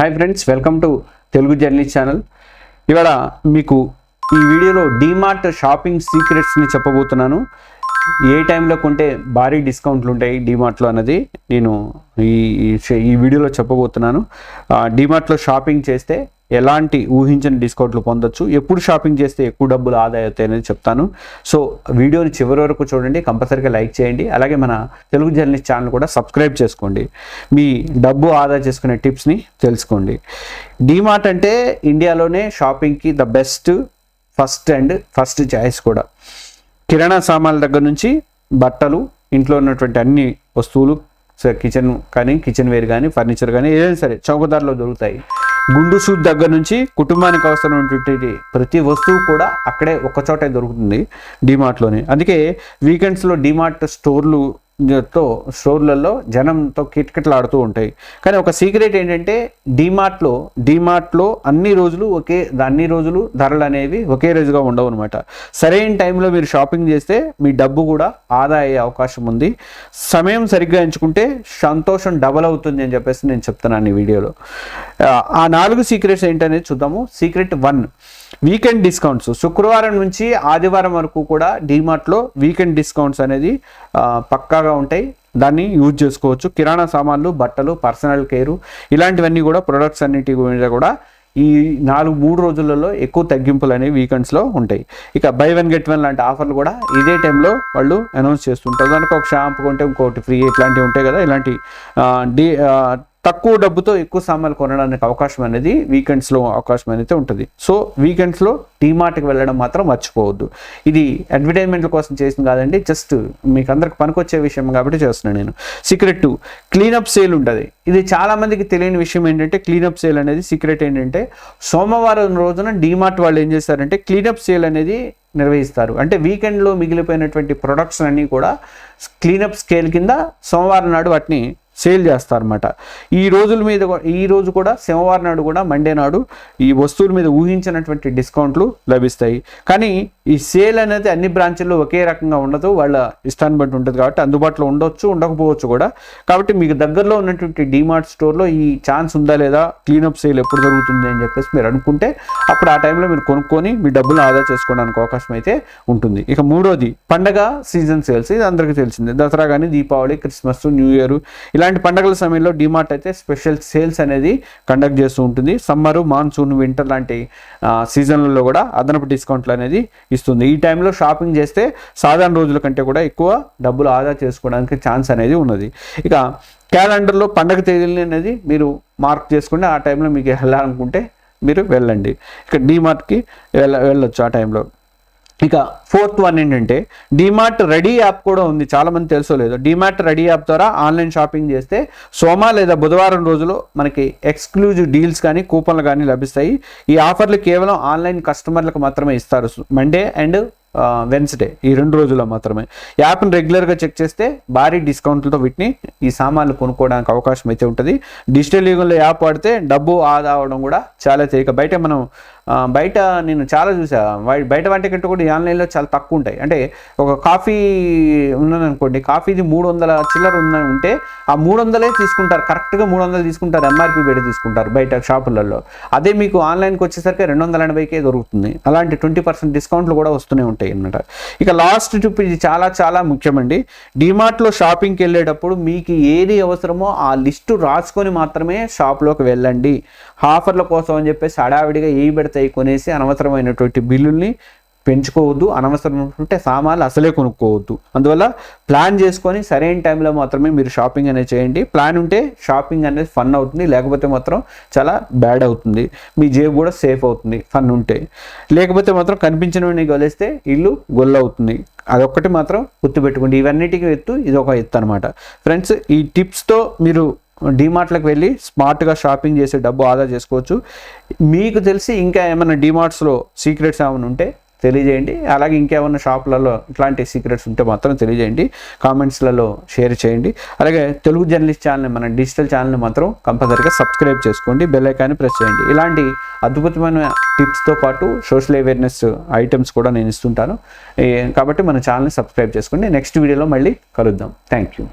Hi friends welcome to Telugu journey channel. ఇవాళ మీకు ఈ వీడియోలో డీమార్ట్ షాపింగ్ సీక్రెట్స్ని చెప్పబోతున్నాను. ఏ టైంలో కొంటే భారీ డిస్కౌంట్లు ఉంటాయి డీమార్ట్లో అన్నది నేను ఈ ఈ- ఈ వీడియోలో చెప్పబోతున్నాను. డీమార్ట్లో షాపింగ్ చేస్తే ఎలాంటి ఊహించని డిస్కౌంట్లు పొందొచ్చు ఎప్పుడు షాపింగ్ చేస్తే ఎక్కువ డబ్బులు ఆదా అవుతాయి అనేది చెప్తాను. సో వీడియోని చివరి వరకు చూడండి కంపల్సరీగా లైక్ చేయండి అలాగే మన తెలుగు జర్నలిస్ట్ ఛానల్ కూడా సబ్స్క్రైబ్ చేసుకోండి. మీ డబ్బు ఆదా చేసుకునే టిప్స్ని తెలుసుకోండి. డీమార్ట్ అంటే ఇండియాలోనే షాపింగ్కి the best first and first choice కూడా. కిరాణా సామాన్ల దగ్గర నుంచి బట్టలు ఇంట్లో ఉన్నటువంటి అన్ని వస్తువులు కిచెన్ కానీ కిచెన్ వేర్ కానీ ఫర్నిచర్ కానీ ఏదైనా సరే చౌకదారిలో దొరుకుతాయి. గుండు సూద్ దగ్గర నుంచి కుటుంబానికి అవసరమైనటువంటి ప్రతి వస్తువు కూడా అక్కడే ఒక చోటే దొరుకుతుంది డిమార్ట్లోనే అందుకే వీకెండ్స్లో డిమార్ట్ స్టోర్లు తో స్టోర్లలో జనంతో కిటకిటలాడుతూ ఉంటాయి. కానీ ఒక సీక్రెట్ ఏంటంటే డీమార్ట్లో డీమార్ట్లో అన్ని రోజులు ఒకే అన్ని రోజులు ధరలు అనేవి ఒకే రోజుగా ఉండవు అనమాట సరైన టైంలో మీరు షాపింగ్ చేస్తే మీ డబ్బు కూడా ఆదా అయ్యే అవకాశం ఉంది. సమయం సరిగ్గా ఎంచుకుంటే సంతోషం డబల్ అవుతుంది అని చెప్పేసి నేను చెప్తున్నాను ఈ వీడియోలో. ఆ, ఆ నాలుగు సీక్రెట్స్ ఏంటనేది చూద్దాము. Secret one. Weekend discounts. శుక్రవారం నుంచి ఆదివారం వరకు కూడా డీమార్ట్లో వీకెండ్ డిస్కౌంట్స్ అనేది పక్కాగా ఉంటాయి. దాన్ని యూజ్ చేసుకోవచ్చు. కిరాణా సామాన్లు బట్టలు పర్సనల్ కేరు ఇలాంటివన్నీ కూడా ప్రొడక్ట్స్ అన్నిటి మీద కూడా ఈ నాలుగు మూడు రోజులలో ఎక్కువ తగ్గింపులు అనేవి వీకెండ్స్లో ఉంటాయి. ఇక బై వన్ గెట్ వన్ లాంటి ఆఫర్లు కూడా ఇదే టైంలో వాళ్ళు అనౌన్స్ చేస్తుంటారు. దానికి ఒక షాంపూ కొంటే ఇంకోటి ఫ్రీ ఇట్లాంటివి ఉంటాయి కదా. ఇలాంటి డీ డి తక్కువ డబ్బుతో ఎక్కువ సామాన్లు కొనడానికి అవకాశం అనేది వీకెండ్స్లో అవకాశం అనేది ఉంటుంది. సో వీకెండ్స్లో డీమార్ట్కి వెళ్ళడం మాత్రం మర్చిపోవద్దు. ఇది అడ్వర్టైజ్మెంట్ల కోసం చేసింది కాదండి జస్ట్ మీకు అందరికి పనికొచ్చే విషయం కాబట్టి చేస్తున్నాను నేను. సీక్రెట్ టూ క్లీనప్ సేల్ ఉంటుంది. ఇది చాలామందికి తెలియని విషయం ఏంటంటే క్లీనప్ సేల్ అనేది సీక్రెట్ ఏంటంటే సోమవారం రోజున డీమార్ట్ వాళ్ళు ఏం చేస్తారంటే క్లీనప్ సేల్ అనేది నిర్వహిస్తారు. అంటే వీకెండ్లో మిగిలిపోయినటువంటి ప్రొడక్ట్స్ అన్నీ కూడా క్లీనప్ స్కేల్ కింద సోమవారం నాడు వాటిని సేల్ చేస్తారన్నమాట. ఈ రోజుల మీద ఈ రోజు కూడా సోమవారం నాడు కూడా మండే నాడు ఈ వస్తువుల మీద ఊహించినటువంటి డిస్కౌంట్లు లభిస్తాయి. కానీ ఈ సేల్ అనేది అన్ని బ్రాంచ్ల్లో ఒకే రకంగా ఉండదు వాళ్ళ ఇష్టాన్ని బట్టి ఉంటుంది కాబట్టి అందుబాటులో ఉండొచ్చు ఉండకపోవచ్చు కూడా. కాబట్టి మీకు దగ్గరలో ఉన్నటువంటి డిమార్ట్ స్టోర్లో ఈ ఛాన్స్ ఉందా లేదా క్లీనప్ సేల్ ఎప్పుడు జరుగుతుంది అని చెప్పేసి మీరు అనుకుంటే అప్పుడు ఆ టైంలో మీరు కొనుక్కొని మీ డబ్బులు ఆదా చేసుకోవడానికి అవకాశం అయితే ఉంటుంది. ఇక మూడోది పండగ సీజన్ సేల్స్ ఇది అందరికీ తెలిసిందే. దసరా కానీ దీపావళి క్రిస్మస్ న్యూ ఇయర్ ఇలా ఇలాంటి పండగల సమయంలో డిమార్ట్ అయితే స్పెషల్ సేల్స్ అనేది కండక్ట్ చేస్తూ ఉంటుంది. సమ్మరు మాన్సూన్ వింటర్ లాంటి సీజన్లలో కూడా అదనపు డిస్కౌంట్లు అనేది ఇస్తుంది. ఈ టైంలో షాపింగ్ చేస్తే సాధారణ రోజుల కంటే కూడా ఎక్కువ డబ్బులు ఆదా చేసుకోవడానికి ఛాన్స్ అనేది ఉన్నది. ఇక క్యాలెండర్లో పండగ తేదీలని అనేది మీరు మార్క్ చేసుకుంటే ఆ టైంలో మీకు వెళ్ళాలనుకుంటే మీరు వెళ్ళండి. ఇక డీమార్ట్కి వెళ్ళ వెళ్ళొచ్చు ఆ టైంలో ఇక ఫోర్త్ వన్ ఏంటంటే డిమార్ట్ రెడీ యాప్ కూడా ఉంది చాలా మంది తెలుసో లేదు. డిమార్ట్ రెడీ యాప్ ద్వారా ఆన్లైన్ షాపింగ్ చేస్తే సోమ లేదా బుధవారం రోజులో మనకి ఎక్స్క్లూజివ్ డీల్స్ కానీ కూపన్లు కానీ లభిస్తాయి. ఈ ఆఫర్లు కేవలం ఆన్లైన్ కస్టమర్లకు మాత్రమే ఇస్తారు. మండే అండ్ వెన్స్డే ఈ రెండు రోజుల్లో మాత్రమే. యాప్ని రెగ్యులర్గా చెక్ చేస్తే భారీ డిస్కౌంట్లతో వీటిని ఈ సామాన్లు కొనుక్కోవడానికి అవకాశం అయితే ఉంటుంది. డిజిటల్ యుగంలో యాప్ వాడితే డబ్బు ఆదా అవడం కూడా చాలా తేలిక. బయట మనం బయట నేను చాలా చూసా. బయట వంటి కంటే కూడా ఆన్లైన్లో చాలా తక్కువ ఉంటాయి. అంటే ఒక కాఫీ ఉన్నదనుకోండి కాఫీది మూడు వందల చిల్లర ఉన్న ఉంటే ఆ మూడు వందలే తీసుకుంటారు. కరెక్ట్గా మూడు వందలు తీసుకుంటారు ఎంఆర్పి పెట్టి తీసుకుంటారు బయట షాపులలో. అదే మీకు ఆన్లైన్కి వచ్చేసరికి రెండు వందల ఎనభైకే దొరుకుతుంది. అలాంటి ట్వంటీ పర్సెంట్ డిస్కౌంట్లు కూడా వస్తూనే ఉంటాయి అన్నమాట. ఇక లాస్ట్ ట్రిప్ ఇది చాలా చాలా ముఖ్యమండి. డిమార్ట్లో షాపింగ్కి వెళ్ళేటప్పుడు మీకు ఏది అవసరమో ఆ లిస్టు రాసుకొని మాత్రమే షాప్లోకి వెళ్ళండి. ఆఫర్ల కోసం అని చెప్పేసి హడావిడిగా ఏ పెడతాయి కొనేసి అనవసరమైనటువంటి బిల్లుల్ని పెంచుకోవద్దు. అనవసరమైనటువంటి సామాన్లు అసలే కొనుక్కోవద్దు. అందువల్ల ప్లాన్ చేసుకొని సరైన టైంలో మాత్రమే మీరు షాపింగ్ అనేది చేయండి. ప్లాన్ ఉంటే షాపింగ్ అనేది ఫన్ అవుతుంది లేకపోతే మాత్రం చాలా బ్యాడ్ అవుతుంది. మీ జేబు కూడా సేఫ్ అవుతుంది ఫన్ ఉంటే. లేకపోతే మాత్రం కనిపించినవన్నీ గలిస్తే ఇల్లు గొల్లవుతుంది అదొక్కటి మాత్రం గుర్తుపెట్టుకోండి. ఇవన్నిటికీ ఎత్తు ఇది ఒక ఎత్తు అనమాట ఫ్రెండ్స్ ఈ టిప్స్తో మీరు డిమార్ట్లకు వెళ్ళి స్మార్ట్గా షాపింగ్ చేసే డబ్బు ఆదా చేసుకోవచ్చు. మీకు తెలిసి ఇంకా ఏమైనా డిమార్ట్స్లో సీక్రెట్స్ ఏమైనా ఉంటే తెలియజేయండి. అలాగే ఇంకేమైనా షాపులలో ఇట్లాంటి సీక్రెట్స్ ఉంటే మాత్రం తెలియజేయండి. కామెంట్స్లలో షేర్ చేయండి. అలాగే తెలుగు జర్నలిస్ట్ ఛానల్ మన డిజిటల్ ఛానల్ని మాత్రం కంపల్సరీగా సబ్స్క్రైబ్ చేసుకోండి. బెల్ ఐకాన్ని ప్రెస్ చేయండి. ఇలాంటి అద్భుతమైన టిప్స్తో పాటు సోషల్ అవేర్నెస్ ఐటమ్స్ కూడా నేను ఇస్తుంటాను. కాబట్టి మన ఛానల్ని సబ్స్క్రైబ్ చేసుకోండి. నెక్స్ట్ వీడియోలో మళ్ళీ కలుద్దాం. Thank you.